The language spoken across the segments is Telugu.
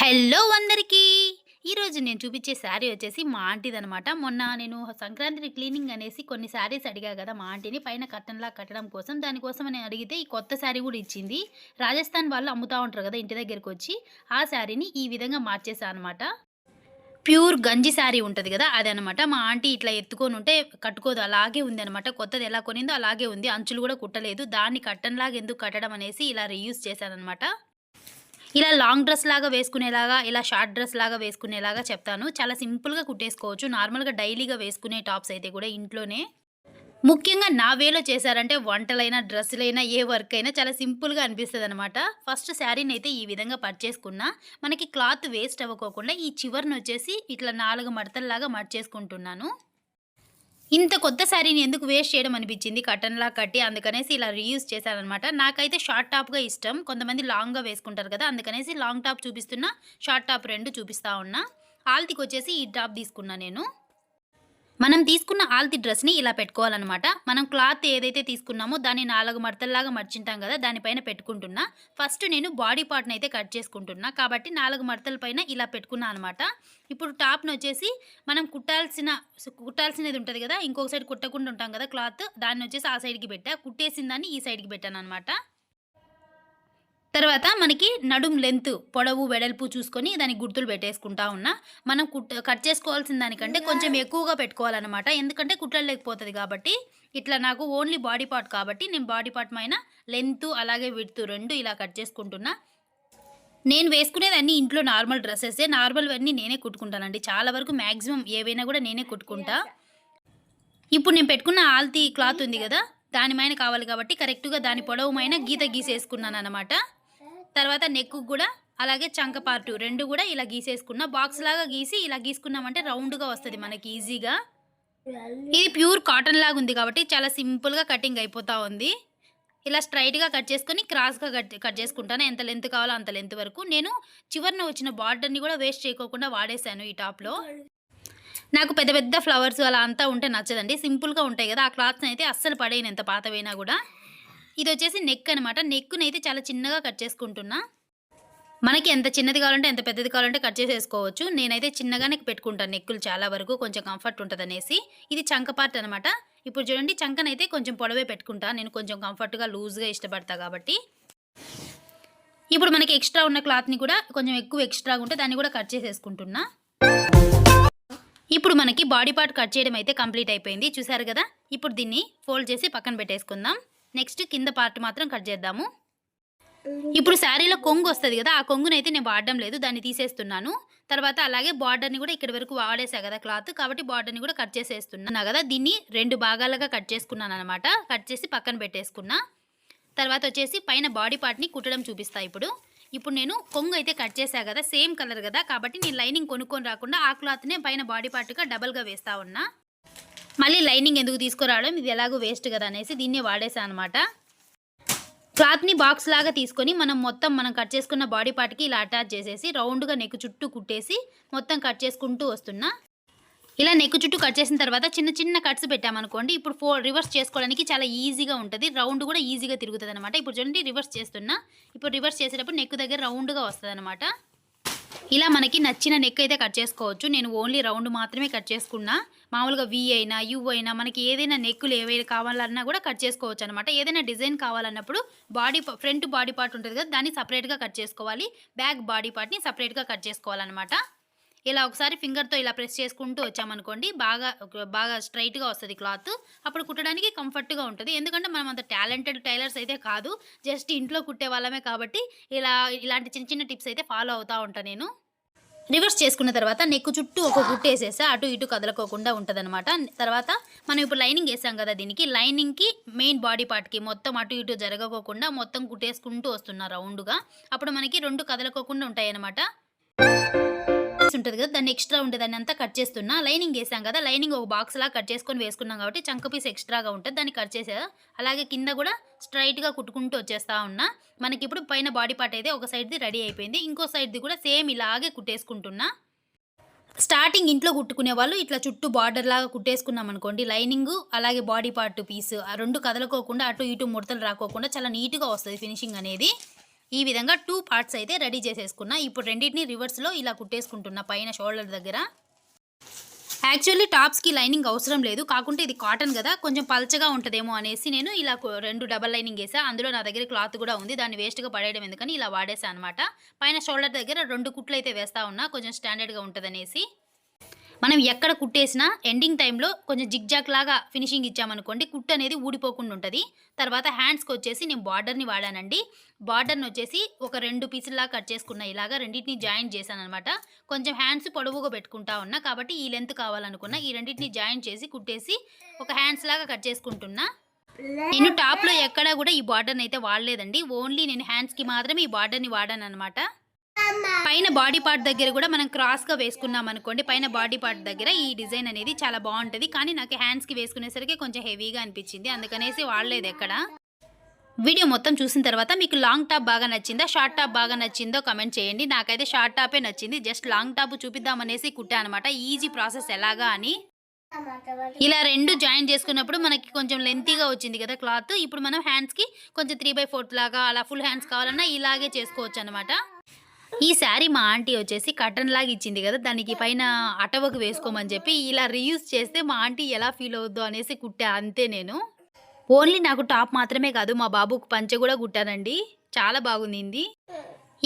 హలో అందరికీ! ఈరోజు నేను చూపించే శారీ వచ్చేసి మా ఆంటీది అనమాట మొన్న నేను సంక్రాంతి క్లీనింగ్ అనేసి కొన్ని శారీస్ అడిగా కదా మా ఆంటీని. పైన కట్టన్లా కట్టడం కోసం దానికోసం నేను అడిగితే ఈ కొత్త శారీ కూడా ఇచ్చింది. రాజస్థాన్ వాళ్ళు అమ్ముతూ ఉంటారు కదా ఇంటి దగ్గరికి వచ్చి ఆ శారీని ఈ విధంగా మార్చేసా అనమాట ప్యూర్ గంజి శారీ ఉంటుంది కదా అది అనమాట మా ఆంటీ ఇట్లా ఎత్తుకొని ఉంటే కట్టుకోదు. అలాగే ఉంది అనమాట కొత్తది ఎలా కొనిందో అలాగే ఉంది. అంచులు కూడా కుట్టలేదు. దాన్ని కట్టన్లాగా ఎందుకు కట్టడం అనేసి ఇలా రీయూజ్ చేశానమాట ఇలా లాంగ్ డ్రెస్ లాగా వేసుకునేలాగా ఇలా షార్ట్ డ్రెస్ లాగా వేసుకునేలాగా చెప్తాను. చాలా సింపుల్గా కుట్టేసుకోవచ్చు. నార్మల్గా డైలీగా వేసుకునే టాప్స్ అయితే కూడా ఇంట్లోనే. ముఖ్యంగా నా వేలో చేశారంటే వంటలైనా డ్రెస్సులైనా ఏ వర్క్ అయినా చాలా సింపుల్గా అనిపిస్తుంది అనమాట ఫస్ట్ శారీని అయితే ఈ విధంగా పర్చేసుకున్నా మనకి క్లాత్ వేస్ట్ అవ్వకోకుండా ఈ చివరిని వచ్చేసి ఇట్లా నాలుగు మడతల్లాగా మర్చేసుకుంటున్నాను ఇంత కొత్త శారీని ఎందుకు వేస్ట్ చేయడం అనిపించింది? కటన్లా కట్టి అందుకనేసి ఇలా రీయూజ్ చేశారనమాట. నాకైతే షార్ట్ టాప్గా ఇష్టం. కొంతమంది లాంగ్గా వేసుకుంటారు కదా అందుకనేసి లాంగ్ టాప్ చూపిస్తున్నా షార్ట్ టాప్ రెండు చూపిస్తా ఉన్నా. ఆల్తికి వచ్చేసి ఈ టాప్ తీసుకున్నా నేను. మనం తీసుకున్న ఆల్తి డ్రెస్ని ఇలా పెట్టుకోవాలన్నమాట. మనం క్లాత్ ఏదైతే తీసుకున్నామో దాన్ని నాలుగు మడతల్లాగా మర్చింటాం కదా దానిపైన పెట్టుకుంటున్నా. ఫస్ట్ నేను బాడీ పార్ట్ని అయితే కట్ చేసుకుంటున్నా. కాబట్టి నాలుగు మడతల పైన ఇలా పెట్టుకున్నా అనమాట ఇప్పుడు టాప్ను వచ్చేసి మనం కుట్టాల్సిన కుట్టాల్సినది ఉంటుంది కదా ఇంకొక సైడ్ కుట్టకుండా ఉంటాం కదా క్లాత్ దాన్ని వచ్చేసి ఆ సైడ్కి పెట్టా. కుట్టేసిన దాన్ని ఈ సైడ్కి పెట్టాను అనమాట తర్వాత మనకి నడుం లెంత్ పొడవు వెడల్పు చూసుకొని దానికి గుర్తులు పెట్టేసుకుంటా ఉన్నా మనం కుట్ కట్ చేసుకోవాల్సిన దానికంటే కొంచెం ఎక్కువగా పెట్టుకోవాలన్నమాట. ఎందుకంటే కుట్టలేకపోతుంది కాబట్టి ఇట్లా నాకు ఓన్లీ బాడీ పార్ట్ కాబట్టి నేను బాడీ పార్ట్ పైన లెంత్ అలాగే విడుతు రెండు ఇలా కట్ చేసుకుంటున్నా. నేను వేసుకునేది అన్ని ఇంట్లో నార్మల్ డ్రెస్సెస్ నార్మల్ అన్నీ నేనే కుట్టుకుంటానండి. చాలా వరకు మ్యాక్సిమం ఏవైనా కూడా నేనే కుట్టుకుంటా. ఇప్పుడు నేను పెట్టుకున్న ఆల్తీ క్లాత్ ఉంది కదా దానిమైన కావాలి కాబట్టి కరెక్ట్గా దాని పొడవుమైన గీత గీసేసుకున్నాను అనమాట తర్వాత నెక్ కూడా అలాగే చంక పార్టు రెండు కూడా ఇలా గీసేసుకున్నా. బాక్స్ లాగా గీసి ఇలా గీసుకున్నామంటే రౌండ్గా వస్తుంది మనకి ఈజీగా. ఇది ప్యూర్ కాటన్ లాగా ఉంది కాబట్టి చాలా సింపుల్గా కటింగ్ అయిపోతూ ఉంది. ఇలా స్ట్రైట్గా కట్ చేసుకొని క్రాస్గా కట్ కట్ చేసుకుంటాను. ఎంత లెంత్ కావాలో అంత లెంత్ వరకు. నేను చివరిన వచ్చిన బార్డర్ని కూడా వేస్ట్ చేయకోకుండా వాడేశాను ఈ టాప్లో నాకు పెద్ద పెద్ద ఫ్లవర్స్ అలా అంతా ఉంటే నచ్చదండి. సింపుల్గా ఉంటాయి కదా. ఆ క్లాత్ని అయితే అస్సలు పడేయను ఎంత పాతవైనా కూడా. ఇది వచ్చేసి నెక్ అనమాట. నెక్కునైతే అయితే చాలా చిన్నగా కట్ చేసుకుంటున్నా. మనకి ఎంత చిన్నది కావాలంటే ఎంత పెద్దది కావాలంటే కట్ చేసేసుకోవచ్చు. నేనైతే చిన్నగానే పెట్టుకుంటాను నెక్కులు చాలా వరకు కొంచెం కంఫర్ట్ ఉంటుంది అనేసి ఇది చంక పార్ట్ అనమాట. ఇప్పుడు చూడండి చంకనైతే కొంచెం పొడవే పెట్టుకుంటా. నేను కొంచెం కంఫర్ట్గా లూజ్గా ఇష్టపడతా కాబట్టి. ఇప్పుడు మనకి ఎక్స్ట్రా ఉన్న క్లాత్ని కూడా కొంచెం ఎక్కువ ఎక్స్ట్రాగా ఉంటే దాన్ని కూడా కట్ చేసేసుకుంటున్నా. ఇప్పుడు మనకి బాడీ పార్ట్ కట్ చేయడం అయితే కంప్లీట్ అయిపోయింది. చూసారు కదా? ఇప్పుడు దీన్ని ఫోల్డ్ చేసి పక్కన పెట్టేసుకుందాం. నెక్స్ట్ కింద పార్ట్ మాత్రం కట్ చేద్దాము. ఇప్పుడు శారీలో కొంగు వస్తుంది కదా ఆ కొంగునైతే అయితే నేను వాడడం లేదు దాన్ని తీసేస్తున్నాను. తర్వాత అలాగే బార్డర్ని కూడా ఇక్కడ వరకు వాడేసా కదా క్లాత్ కాబట్టి బార్డర్ని కూడా కట్ చేసేస్తున్నా కదా దీన్ని రెండు భాగాలుగా కట్ చేసుకున్నాను అనమాట కట్ చేసి పక్కన పెట్టేసుకున్నా. తర్వాత వచ్చేసి పైన బాడీ పార్ట్ని కుట్టడం చూపిస్తా ఇప్పుడు. ఇప్పుడు నేను కొంగు అయితే కట్ చేసా కదా సేమ్ కలర్ కదా కాబట్టి నేను లైనింగ్ కొనుక్కొని రాకుండా ఆ క్లాత్నే పైన బాడీ పార్ట్గా డబల్గా వేస్తా ఉన్నా. మళ్ళీ లైనింగ్ ఎందుకు తీసుకురావడం? ఇది ఎలాగో వేస్ట్ కదా అనేసి దీన్నే వాడేసా అనమాట క్లాత్ని బాక్స్ లాగా తీసుకొని మనం మొత్తం మనం కట్ చేసుకున్న బాడీ పార్ట్కి ఇలా అటాచ్ చేసేసి రౌండ్గా నెక్ చుట్టూ కుట్టేసి మొత్తం కట్ చేసుకుంటూ వస్తున్నా. ఇలా నెక్ చుట్టూ కట్ చేసిన తర్వాత చిన్న చిన్న కట్స్ పెట్టామనుకోండి ఇప్పుడు ఫో రివర్స్ చేసుకోవడానికి చాలా ఈజీగా ఉంటుంది. రౌండ్ కూడా ఈజీగా తిరుగుతుంది అనమాట ఇప్పుడు చూడండి రివర్స్ చేస్తున్నా. ఇప్పుడు రివర్స్ చేసేటప్పుడు నెక్ దగ్గర రౌండ్గా వస్తుంది అనమాట ఇలా మనకి నచ్చిన నెక్ అయితే కట్ చేసుకోవచ్చు. నేను ఓన్లీ రౌండ్ మాత్రమే కట్ చేసుకున్నా. మామూలుగా వి అయినా యూ అయినా మనకి ఏదైనా నెక్కులు ఏవైనా కావాలన్నా కూడా కట్ చేసుకోవచ్చు అనమాట ఏదైనా డిజైన్ కావాలన్నప్పుడు బాడీ ఫ్రంట్ బాడీ పార్ట్ ఉంటుంది కదా దాన్ని సపరేట్గా కట్ చేసుకోవాలి. బ్యాక్ బాడీ పార్ట్ని సపరేట్గా కట్ చేసుకోవాలన్నమాట. ఇలా ఒకసారి ఫింగర్తో ఇలా ప్రెస్ చేసుకుంటూ వచ్చామనుకోండి బాగా బాగా స్ట్రైట్గా వస్తుంది క్లాత్ అప్పుడు కుట్టడానికి కంఫర్ట్గా ఉంటుంది. ఎందుకంటే మనం అంత టాలెంటెడ్ టైలర్స్ అయితే కాదు జస్ట్ ఇంట్లో కుట్టే వాళ్ళమే కాబట్టి ఇలా ఇలాంటి చిన్న చిన్న టిప్స్ అయితే ఫాలో అవుతూ ఉంటాను నేను. రివర్స్ చేసుకున్న తర్వాత నెక్ చుట్టూ ఒక గుట్టు వేసేస్తే అటు ఇటు కదలకోకుండా ఉంటుందన్నమాట. తర్వాత మనం ఇప్పుడు లైనింగ్ వేసాం కదా దీనికి లైనింగ్కి మెయిన్ బాడీ పార్ట్కి మొత్తం అటు ఇటు జరగకోకుండా మొత్తం కుట్టేసుకుంటూ వస్తున్నా రౌండ్గా అప్పుడు మనకి రెండు కదలకోకుండా ఉంటాయి అన్నమాట ఉంటుంది కదా దాన్ని ఎక్స్ట్రా ఉండేదాన్ని అంతా కట్ చేస్తున్నా. లైనింగ్ వేసాం కదా లైనింగ్ ఒక బాక్స్ లాగా కట్ చేసుకొని వేసుకున్నాం కాబట్టి చంక పీస్ ఎక్స్ట్రాగా ఉంటుంది. దాన్ని కట్ చేసేదా అలాగే కింద కూడా స్ట్రైట్గా కుట్టుకుంటూ వచ్చేస్తా ఉన్నా. మనకి ఇప్పుడు పైన బాడీ పార్ట్ అయితే ఒక సైడ్ది రెడీ అయిపోయింది. ఇంకో సైడ్ది కూడా సేమ్ ఇలాగే కుట్టేసుకుంటున్నా. స్టార్టింగ్ ఇంట్లో కుట్టుకునే వాళ్ళు ఇట్లా చుట్టూ బార్డర్ లాగా కుట్టేసుకున్నాం అనుకోండి లైనింగ్ అలాగే బాడీ పార్ట్ పీస్ ఆ రెండు కదలకోకుండా అటు ఇటు ముడతలు రాకోకుండా చాలా నీట్గా వస్తుంది ఫినిషింగ్ అనేది. ఈ విధంగా టూ పార్ట్స్ అయితే రెడీ చేసేసుకున్నా. ఇప్పుడు రెండింటిని రివర్స్లో ఇలా కుట్టేసుకుంటున్నా పైన షోల్డర్ దగ్గర. యాక్చువల్లీ టాప్స్కి లైనింగ్ అవసరం లేదు. కాకుంటే ఇది కాటన్ కదా. కొంచెం పల్చగా ఉంటుందేమో అనేసి నేను ఇలా రెండు డబల్ లైనింగ్ వేసా. అందులో నా దగ్గర క్లాత్ కూడా ఉంది. దాన్ని వేస్ట్గా పడేయడం ఎందుకని ఇలా వాడేసా అనమాట పైన షోల్డర్ దగ్గర రెండు కుట్లు అయితే వేస్తా ఉన్నా. కొంచెం స్టాండర్డ్గా ఉంటుందనేసి. మనం ఎక్కడ కుట్టేసినా ఎండింగ్ టైంలో కొంచెం జిగ్జాక్ లాగా ఫినిషింగ్ ఇచ్చామనుకోండి కుట్టు అనేది ఊడిపోకుండా ఉంటుంది. తర్వాత హ్యాండ్స్కి వచ్చేసి నేను బార్డర్ని వాడానండి. బార్డర్ని వచ్చేసి ఒక రెండు పీసుల్లా కట్ చేసుకున్న ఇలాగా రెండింటిని జాయిన్ చేశాను అనమాట కొంచెం హ్యాండ్స్ పొడవుగా పెట్టుకుంటా ఉన్నా కాబట్టి ఈ లెంత్ కావాలనుకున్నా ఈ రెండింటిని జాయిన్ చేసి కుట్టేసి ఒక హ్యాండ్స్ లాగా కట్ చేసుకుంటున్నా. నేను టాప్లో ఎక్కడా కూడా ఈ బార్డర్ని అయితే వాడలేదండి. ఓన్లీ నేను హ్యాండ్స్కి మాత్రమే ఈ బార్డర్ని వాడాను అనమాట పైన బాడీ పార్ట్ దగ్గర కూడా మనం క్రాస్గా వేసుకున్నాం అనుకోండి పైన బాడీ పార్ట్ దగ్గర ఈ డిజైన్ అనేది చాలా బాగుంటుంది. కానీ నాకు హ్యాండ్స్కి వేసుకునేసరికి కొంచెం హెవీగా అనిపించింది. అందుకనేసి వాడలేదు ఎక్కడ. వీడియో మొత్తం చూసిన తర్వాత మీకు లాంగ్ టాప్ బాగా నచ్చిందా షార్ట్ టాప్ బాగా నచ్చిందో కమెంట్ చేయండి. నాకైతే షార్ట్ టాపే నచ్చింది. జస్ట్ లాంగ్ టాప్ చూపిద్దామనేసి కుట్టా అనమాట ఈజీ ప్రాసెస్ ఎలాగా అని. ఇలా రెండు జాయిన్ చేసుకున్నప్పుడు మనకి కొంచెం లెంతీగా వచ్చింది కదా క్లాత్ ఇప్పుడు మనం హ్యాండ్స్కి కొంచెం త్రీ బై ఫోర్త్ లాగా అలా ఫుల్ హ్యాండ్స్ కావాలన్నా ఇలాగే చేసుకోవచ్చు అనమాట ఈ శారీ మా ఆంటీ వచ్చేసి కటన్ లాగా ఇచ్చింది కదా దానికి పైన అటవకు వేసుకోమని చెప్పి ఇలా రీయూజ్ చేస్తే మా ఆంటీ ఎలా ఫీల్ అవుద్దో అనేసి కుట్టా అంతే నేను. ఓన్లీ నాకు టాప్ మాత్రమే కాదు మా బాబుకు పంచె కూడా కుట్టానండి. చాలా బాగుంది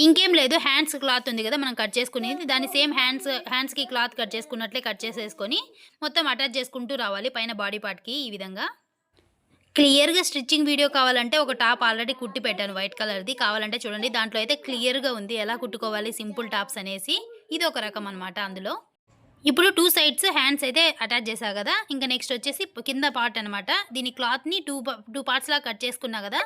ఇంకేం లేదు హ్యాండ్స్ క్లాత్ ఉంది కదా మనం కట్ చేసుకునేది. దాన్ని సేమ్ హ్యాండ్స్ హ్యాండ్స్కి క్లాత్ కట్ చేసుకున్నట్లే కట్ చేసేసుకొని మొత్తం అటాచ్ చేసుకుంటూ రావాలి పైన బాడీ పార్ట్కి ఈ విధంగా. క్లియర్గా స్టిచ్చింగ్ వీడియో కావాలంటే ఒక టాప్ ఆల్రెడీ కుట్టి పెట్టాను వైట్ కలర్ది. కావాలంటే చూడండి దాంట్లో అయితే క్లియర్గా ఉంది. ఎలా కుట్టుకోవాలి సింపుల్ టాప్స్ అనేసి. ఇది ఒక రకం అనమాట అందులో. ఇప్పుడు టూ సైడ్స్ హ్యాండ్స్ అయితే అటాచ్ చేశా కదా. ఇంకా నెక్స్ట్ వచ్చేసి కింద పార్ట్ అనమాట దీని క్లాత్ని టూ టూ పార్ట్స్లా కట్ చేసుకున్నా కదా.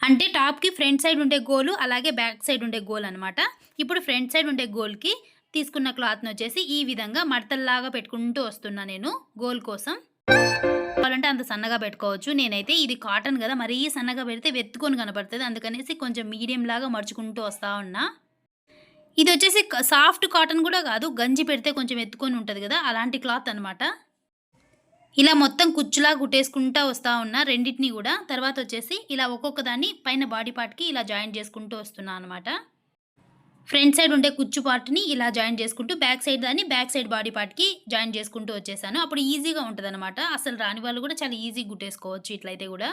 అంటే టాప్కి ఫ్రంట్ సైడ్ ఉండే గోలు అలాగే బ్యాక్ సైడ్ ఉండే గోల్ అనమాట ఇప్పుడు ఫ్రంట్ సైడ్ ఉండే గోల్కి తీసుకున్న క్లాత్ని వచ్చేసి ఈ విధంగా మడతల్లాగా పెట్టుకుంటూ వస్తున్నా నేను గోల్ కోసం. కావాలంటే అంత సన్నగా పెట్టుకోవచ్చు. నేనైతే ఇది కాటన్ కదా మరీ సన్నగా పెడితే వెత్తుకొని కనపడుతుంది. అందుకనేసి కొంచెం మీడియం లాగా మడుచుకుంటూ వస్తా ఉన్నా. ఇది వచ్చేసి సాఫ్ట్ కాటన్ కూడా కాదు గంజి పెడితే కొంచెం ఎత్తుకొని ఉంటుంది కదా అలాంటి క్లాత్ అనమాట ఇలా మొత్తం కుచ్చులా కుట్టేసుకుంటా వస్తా ఉన్నా రెండింటిని కూడా. తర్వాత వచ్చేసి ఇలా ఒక్కొక్క దాన్ని పైన బాడీ పార్ట్కి ఇలా జాయిన్ చేసుకుంటూ వస్తున్నా అనమాట ఫ్రంట్ సైడ్ ఉండే కుచ్చు పార్ట్ని ఇలా జాయిన్ చేసుకుంటూ బ్యాక్ సైడ్ దాన్ని బ్యాక్ సైడ్ బాడీ పార్ట్కి జాయిన్ చేసుకుంటూ వచ్చేసాను. అప్పుడు ఈజీగా ఉంటుంది అనమాట అసలు రాని వాళ్ళు కూడా చాలా ఈజీగా కుట్టేసుకోవచ్చు ఇట్లయితే కూడా.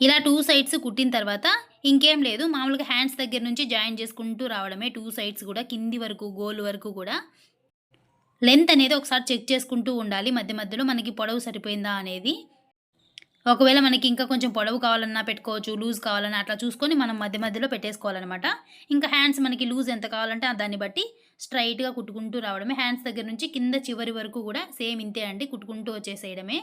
ఇలా టూ సైడ్స్ కుట్టిన తర్వాత ఇంకేం లేదు. మామూలుగా హ్యాండ్స్ దగ్గర నుంచి జాయిన్ చేసుకుంటూ రావడమే. టూ సైడ్స్ కూడా కింది వరకు గోల్ వరకు కూడా. లెంత్ అనేది ఒకసారి చెక్ చేసుకుంటూ ఉండాలి. మధ్య మధ్యలో మనకి పొడవు సరిపోయిందా అనేది. ఒకవేళ మనకి ఇంకా కొంచెం పొడవు కావాలన్నా పెట్టుకోవచ్చు లూజ్ కావాలన్నా అట్లా చూసుకొని మనం మధ్య మధ్యలో పెట్టేసుకోవాలన్నమాట. ఇంకా హ్యాండ్స్ మనకి లూజ్ ఎంత కావాలంటే దాన్ని బట్టి స్ట్రైట్గా కుట్టుకుంటూ రావడమే. హ్యాండ్స్ దగ్గర నుంచి కింద చివరి వరకు కూడా సేమ్ ఇంతే అండి కుట్టుకుంటూ వచ్చేసేయడమే.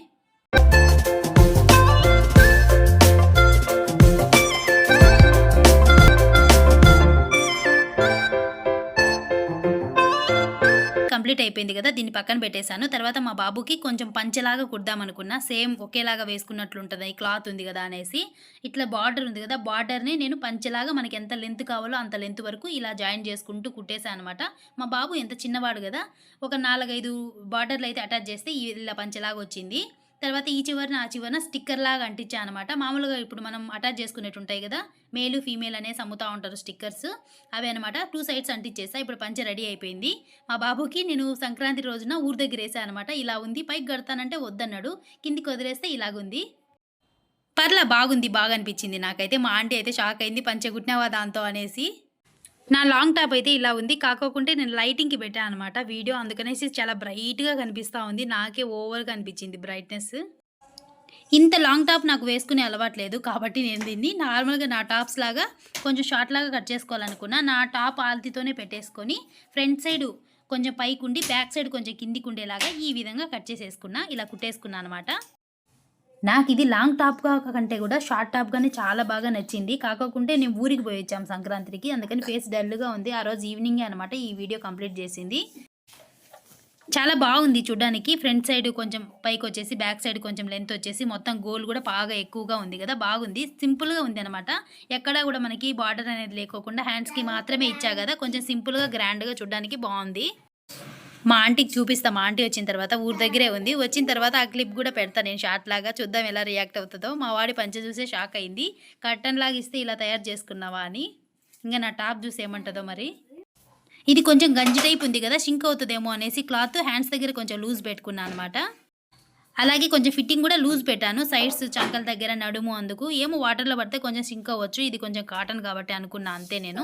కంప్లీట్ అయిపోయింది కదా దీన్ని పక్కన పెట్టేశాను. తర్వాత మా బాబుకి కొంచెం పంచెలాగా కుడదాం అనుకున్నా. సేమ్ ఒకేలాగా వేసుకున్నట్లు ఉంటుంది ఈ క్లాత్ ఉంది కదా అనేసి. ఇట్లా బార్డర్ ఉంది కదా బార్డర్ని నేను పంచెలాగా మనకి ఎంత లెంత్ కావాలో అంత లెంత్ వరకు ఇలా జాయిన్ చేసుకుంటూ కుట్టేశాను అనమాట మా బాబు ఎంత చిన్నవాడు కదా ఒక నాలుగైదు బార్డర్లు అయితే అటాచ్ చేస్తే ఈ ఇలా పంచెలాగా వచ్చింది. తర్వాత ఈ చివరన ఆ చివరన స్టిక్కర్ లాగా అంటించా అనమాట మామూలుగా ఇప్పుడు మనం అటాచ్ చేసుకునేట్టు ఉంటాయి కదా మేలు ఫీమేల్ అనేసి అమ్ముతూ ఉంటారు స్టిక్కర్స్. అవి అనమాట టూ సైడ్స్ అంటించేసా. ఇప్పుడు పంచ రెడీ అయిపోయింది. మా బాబుకి నేను సంక్రాంతి రోజున ఊరు దగ్గర వేసా అనమాట ఇలా ఉంది పైకి కడతానంటే వద్దన్నాడు. కిందికి వదిలేస్తే ఇలాగుంది. పర్లా బాగుంది బాగా అనిపించింది నాకైతే. మా ఆంటీ అయితే షాక్ అయింది పంచ కుట్టినావా దాంతో అనేసి. నా లాంగ్ టాప్ అయితే ఇలా ఉంది. కాకోకుంటే నేను లైటింగ్కి పెట్టాను అనమాట వీడియో. అందుకనేసి చాలా బ్రైట్గా కనిపిస్తూ ఉంది. నాకే ఓవర్గా అనిపించింది బ్రైట్నెస్. ఇంత లాంగ్ టాప్ నాకు వేసుకునే అలవాట్లేదు కాబట్టి నేను దీన్ని నార్మల్గా నా టాప్స్ లాగా కొంచెం షార్ట్ లాగా కట్ చేసుకోవాలనుకున్నా నా టాప్ ఆల్తీతోనే పెట్టేసుకొని ఫ్రంట్ సైడ్ కొంచెం పైకి ఉండి బ్యాక్ సైడ్ కొంచెం కిందికి ఉండేలాగా ఈ విధంగా కట్ చేసేసుకున్నా ఇలా కుట్టేసుకున్నా అనమాట నాకు ఇది లాంగ్ టాప్గా కంటే కూడా షార్ట్ టాప్గానే చాలా బాగా నచ్చింది. కాకపోతే నేను ఊరికి పోయి వచ్చాము సంక్రాంతికి. అందుకని ఫేస్ డల్గా ఉంది. ఆ రోజు ఈవినింగే అనమాట ఈ వీడియో కంప్లీట్ చేసింది. చాలా బాగుంది చూడడానికి. ఫ్రంట్ సైడ్ కొంచెం పైకి వచ్చేసి బ్యాక్ సైడ్ కొంచెం లెంత్ వచ్చేసి మొత్తం గోల్ కూడా బాగా ఎక్కువగా ఉంది కదా. బాగుంది. సింపుల్గా ఉంది అనమాట ఎక్కడా కూడా మనకి బార్డర్ అనేది లేకోకుండా హ్యాండ్స్కి మాత్రమే ఇచ్చా కదా. కొంచెం సింపుల్గా గ్రాండ్గా చూడడానికి బాగుంది. మా ఆంటీకి చూపిస్తా. మా ఆంటీ వచ్చిన తర్వాత ఊరి దగ్గరే ఉంది. వచ్చిన తర్వాత ఆ క్లిప్ కూడా పెడతా. నేను షార్ట్ లాగా చూద్దాం ఎలా రియాక్ట్ అవుతుందో. మా వాడి పంచ చూసే షాక్ అయింది. కర్టన్ లాగా ఇస్తే ఇలా తయారు చేసుకున్నావా అని. ఇంకా నా టాప్ చూసి ఏమంటుందో మరి. ఇది కొంచెం గంజి టైప్ ఉంది కదా షింక్ అవుతుందేమో అనేసి క్లాత్ హ్యాండ్స్ దగ్గర కొంచెం లూజ్ పెట్టుకున్నాను అనమాట అలాగే కొంచెం ఫిట్టింగ్ కూడా లూజ్ పెట్టాను. సైడ్స్ చంకల దగ్గర నడుము అందుకు. ఏమో వాటర్లో పడితే కొంచెం షింక్ అవ్వచ్చు. ఇది కొంచెం కాటన్ కాబట్టి అనుకున్నా అంతే నేను.